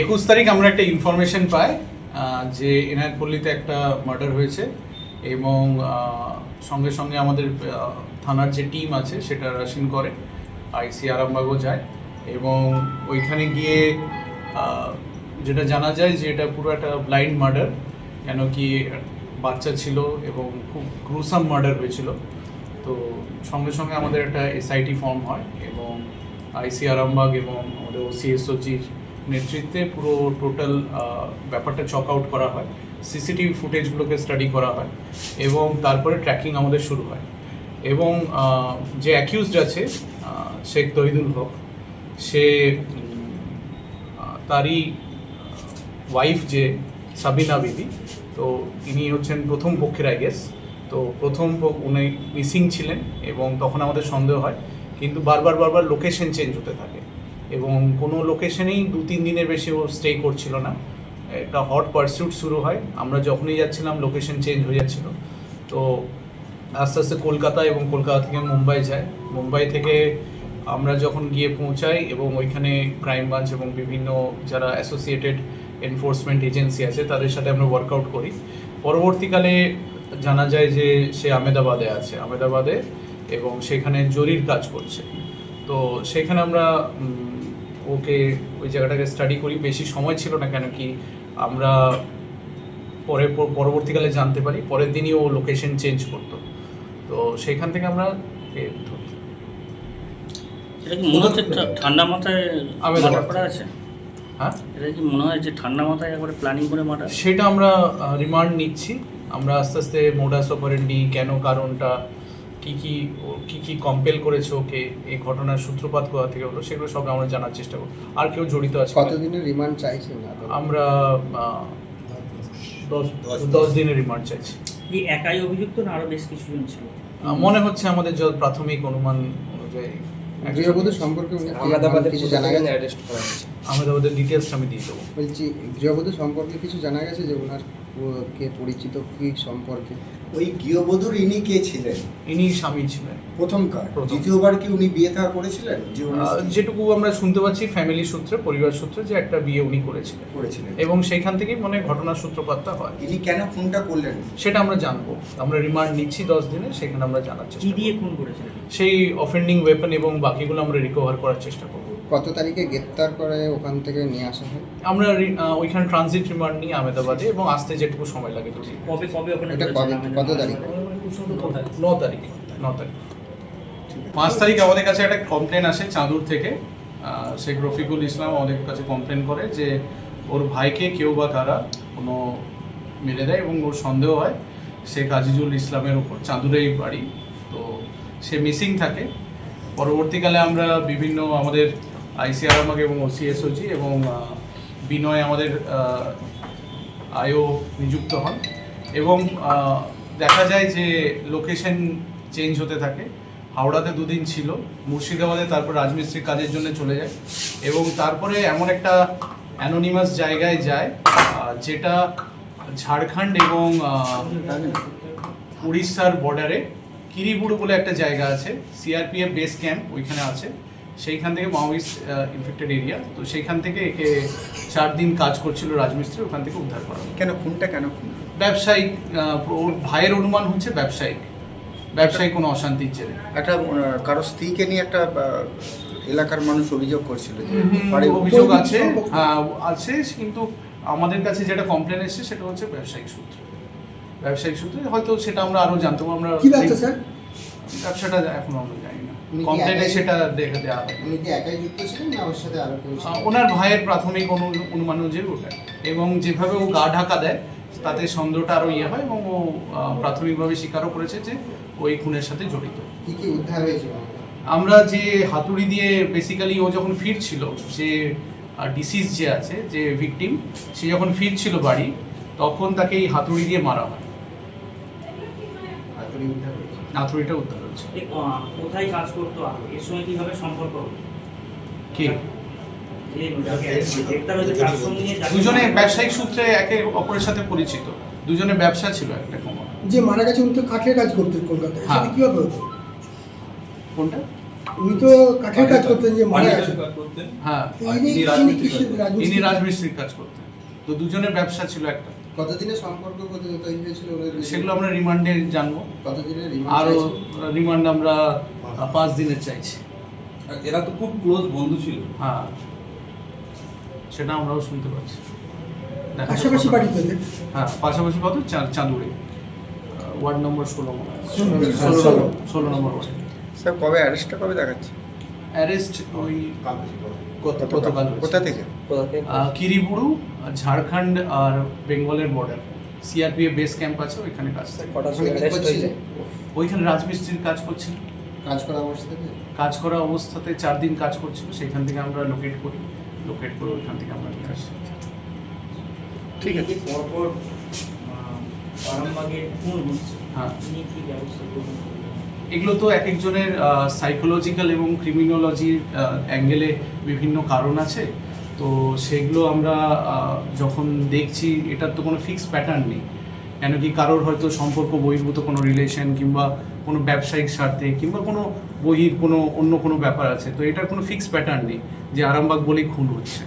একুশ তারিখ আমরা একটা ইনফরমেশন পাই যে এনায়তপল্লীতে একটা মার্ডার হয়েছে এবং সঙ্গে সঙ্গে আমাদের থানার যে টিম আছে সেটা রাশিন করে আইসি আরামবাগও যায় এবং ওইখানে গিয়ে যেটা জানা যায় যে এটা পুরো একটা ব্লাইন্ড মার্ডার কেন কি বাচ্চা ছিল এবং খুব ক্রুসাম মার্ডার হয়েছিল। তো সঙ্গে সঙ্গে আমাদের একটা এসআইটি ফর্ম হয় এবং আইসি আরামবাগ এবং আমাদের ওসিএসওজির নেতৃত্বে পুরো টোটাল ব্যাপারটা চক আউট করা হয়। সিসিটিভি ফুটেজগুলোকে স্টাডি করা হয় এবং তারপরে ট্র্যাকিং আমাদের শুরু হয়। এবং যে অ্যাকিউজড আছে শেখ তহিদুল হক, সে তারই ওয়াইফ যে সাবিনা বিবি, তো ইনি হচ্ছেন প্রথম পক্ষের আই গেস তো প্রথম উনি মিসিং ছিলেন এবং তখন আমাদের সন্দেহ হয়। কিন্তু বারবার বারবার লোকেশন চেঞ্জ হতে থাকে। এবং কোনো লোকেশনেই দু, তিন দিনের বেশি ও স্টে করছিল না। একটা হট পারসিউট শুরু হয়। আমরা যখনই যাচ্ছিলাম লোকেশন চেঞ্জ হয়ে যাচ্ছিল। তো আস্তে আস্তে কলকাতা এবং কলকাতা থেকে মুম্বাই যায়। মুম্বাই থেকে আমরা যখন গিয়ে পৌঁছাই এবং ওইখানে ক্রাইম ব্রাঞ্চ এবং বিভিন্ন যারা অ্যাসোসিয়েটেড এনফোর্সমেন্ট এজেন্সি আছে, তাদের সাথে আমরা ওয়ার্কআউট করি। পরবর্তীকালে জানা যায় যে সে আমেদাবাদে আছে। আমেদাবাদে এবং সেখানে জরির কাজ করছে। তো সেখানে আমরা ওকে ওই জায়গাটাকে স্টাডি করি। বেশি সময় ছিল না কেন কি আমরা পরে পরবর্তীকালে জানতে পারি। পরের দিনই ও লোকেশন চেঞ্জ করতো। তো সেখান থেকে আমরা ঠান্ডা মাথায় আছে। হ্যাঁ? এটা কি মনে হয় যে ঠান্ডা মাথায় একবারে প্ল্যানিং করে সেটা আমরা রিমান্ড নিচ্ছি। আমরা আস্তে আস্তে মোডাস অপারেন্ডি কেন কারণটা কি কি কি কি কম্পেল করেছে ওকে এই ঘটনার সূত্রপাত কোথা থেকে হলো সেগুলো সব আমরা জানার চেষ্টা করব। আর কেউ জড়িত আছে কতদিনের রিমান্ড চাইছেন আমরা দশ দশ দিনের রিমান্ড চাইছি। এই একাই অভিযুক্ত না আরও বেশ কিছুজন ছিল? মনে হচ্ছে আমাদের যত প্রাথমিক অনুমান অনুযায়ী গৃহবধূ সম্পর্কে কিছু জানা গেছে? আহমেদাবাদের আমি দিয়ে দেবো। বলছি গৃহবধূ সম্পর্কে কিছু জানা গেছে যে ওনার কে পরিচিত কি সম্পর্কে? ওই গৃহবধূর ইনি কে ছিলেন? ইনি স্বামী ছিলেন। প্রথমকার। প্রথম। দ্বিতীয়বার কি উনি বিয়ে থা করেছিলেন? যেটুকু আমরা শুনতে পাচ্ছি ফ্যামিলি সূত্রে পরিবার সূত্রে যে একটা বিয়ে উনি করেছিলেন। করেছিলেন। এবং সেইখান থেকেই মনে হয় ঘটনার সূত্রপাতটা হয়। ইনি কেন খুনটা করলেন? সেটা আমরা জানব। আমরা রিমান্ড নিচ্ছি দশ দিনে সেখানে আমরা জানার কি চেষ্টা দিয়ে করব। খুন করেছিলেন? সেই অফেন্ডিং ওয়েপন এবং বাকিগুলো আমরা রিকভার করার চেষ্টা করব। কত তারিখে গ্রেপ্তার করে ওখান থেকে নিয়ে আসা হয়? আমরা ওইখানে ট্রানজিট রিমান্ড নিয়ে আহমেদাবাদে এবং আসতে যেটুকু সময় লাগে কবে কবে ওখানে এটা কবে- কত তারিখ? ন তারিখ। ন তারিখ পাঁচ তারিখ আমাদের কাছে একটা কমপ্লেন আসে চাঁদুর থেকে। শেখ রফিকুল ইসলাম আমাদের কাছে কমপ্লেন করে যে ওর ভাইকে কেউ বা কারা কোনো মেরে দেয় এবং ওর সন্দেহ হয় শেখ আজিজুল ইসলামের উপর চাঁদুরেই বাড়ি। তো সে মিসিং থাকে। পরবর্তীকালে আমরা বিভিন্ন আমাদের আইসিআর আমাকে এবং ওসিএসওজি এবং বিনয় আমাদের আয়ও নিযুক্ত হন। এবং দেখা যায় যে লোকেশন চেঞ্জ হতে থাকে। হাওড়াতে দুদিন ছিল, মুর্শিদাবাদে তারপর রাজমিস্ত্রির কাজের জন্য চলে যায়। এবং তারপরে এমন একটা অ্যানোনিমাস জায়গায় যায় যেটা ঝাড়খণ্ড এবং উড়িষ্যার বর্ডারে কিরিবুড়ো বলে একটা জায়গা আছে সিআরপিএফ বেস ক্যাম্প ওইখানে আছে। সেইখান থেকে মাওয়িস্ট ইনফেক্টেড এরিয়া তো সেইখান থেকে একে চার দিন কাজ করছিল রাজমিস্ত্রি ওখান থেকে উদ্ধার করা কেন খুনটা কেন? খুন ব্যবসায়িক ওর ভাইয়ের অনুমান হচ্ছে ব্যবসায়িক। ব্যবসায়িক কোনো অশান্তির জেরে একটা কারও স্ত্রীকে নিয়ে একটা এলাকার মানুষ অভিযোগ করছিল যে অভিযোগ আছে। হ্যাঁ আছে কিন্তু আমাদের কাছে যেটা কমপ্লেন এসেছে সেটা হচ্ছে ব্যবসায়িক সূত্রে। ব্যবসায়িক সূত্রে হয়তো সেটা আমরা আরও জানতে পারব আমরা কি ব্যবসা স্যার? ব্যবসাটা এখনও আমরা জানি না কমপ্লেনে সেটা দেখে দেওয়া উনি কি একাই যুক্ত ছিলেন না ওর সাথে আরও কেউ ছিল? ওনার ভাইয়ের প্রাথমিক অনু- অনুমান অনুযায়ী ওটা। এবং যেভাবে ও গা ঢাকা দেয় তাতে সন্দেহটা আরও ইয়ে হয় এবং ও আহ, প্রাথমিকভাবে স্বীকারও করেছে যে ওই খুনের সাথে জড়িত। কি কি উদ্ধার হয়েছিল আমরা যে হাতুড়ি দিয়ে বেসিক্যালি ও যখন ফিরছিল যে ডিসিজ যে আছে যে ভিকটিম সে যখন ফিরছিল বাড়ি তখন তাকে এই হাতুড়ি দিয়ে মারা হয়। হাতুড়ি উদ্ধার হয়েছে। হাতুড়িটা উদ্ধার কোথায় কাজ করতো এর সঙ্গে কীভাবে সম্পর্ক? কে যে যাকে গ্রেপ্তার হয়েছে তার সঙ্গে যাকে- দুজনে ব্যবসায়িক সূত্রে একে অপরের সাথে পরিচিত। দুজনে ব্যবসা ছিল একটা কমন যে মারা গেছে উনি তো কাঠের কাজ করতেন কলকাতায়। হ্যাঁ। সেটা কীভাবে হতো? কোনটা? উনি তো কাঠের কাজ করতেন যে মারা গেছে। হ্যাঁ। রাজমিস্ত্রির কাজ করতেন। তো দুজনের ব্যবসা ছিল একটা। কতদিনের সম্পর্ক কত তৈরি হয়েছিল? সেগুলো আমরা রিমান্ডে জানব। কতদিনের রিমান্ড আরও রিমান্ড আমরা পাঁচ দিনের চাইছি। এরা তো খুব ক্লোজ বন্ধু ছিল। হ্যাঁ। সেটা আমরাও শুনতে পাচ্ছি। পাশাপাশি বাড়ি হ্যাঁ পাশাপাশি কত? চাঁদুড়ি ওয়ার্ড নম্বর ষোলো মনে ষোলো। ষোলো ষোলো। নম্বর ওয়ার্ড। স্যার কবে অ্যারেস্টটা কবে দেখাচ্ছে? অ্যারেস্ট ওই গত- গতকাল কোথা থেকে? কিরিবুড়ু ঝাড়খণ্ড আর বেঙ্গলের বর্ডার সিআরপিএফ বেস ক্যাম্প আছে ওইখানে কাজ থাকে? ওইখানে রাজমিস্ত্রির কাজ করছিল। কাজ করা অবস্থাতে? কাজ করা অবস্থাতে চার দিন কাজ করছিল সেখান থেকে আমরা লোকেট করি। লোকেট করে ওইখান থেকে আমরা নিয়ে আসি। ঠিক আছে। পরপর হ্যাঁ। এগুলো তো এক একজনের সাইকোলজিক্যাল এবং ক্রিমিনোলজির অ্যাঙ্গেলে বিভিন্ন কারণ আছে। তো সেগুলো আমরা যখন দেখছি, এটার তো কোনো ফিক্সড প্যাটার্ন নেই। কেন কি কারোর হয়তো সম্পর্ক বহির্ভূত কোনো রিলেশন কিংবা কোনো ব্যবসায়িক স্বার্থে কিংবা কোনো বহির কোনো, অন্য কোনো ব্যাপার আছে, তো এটার কোনো ফিক্সড প্যাটার্ন নেই যে আরামবাগ বলেই খুন হচ্ছে।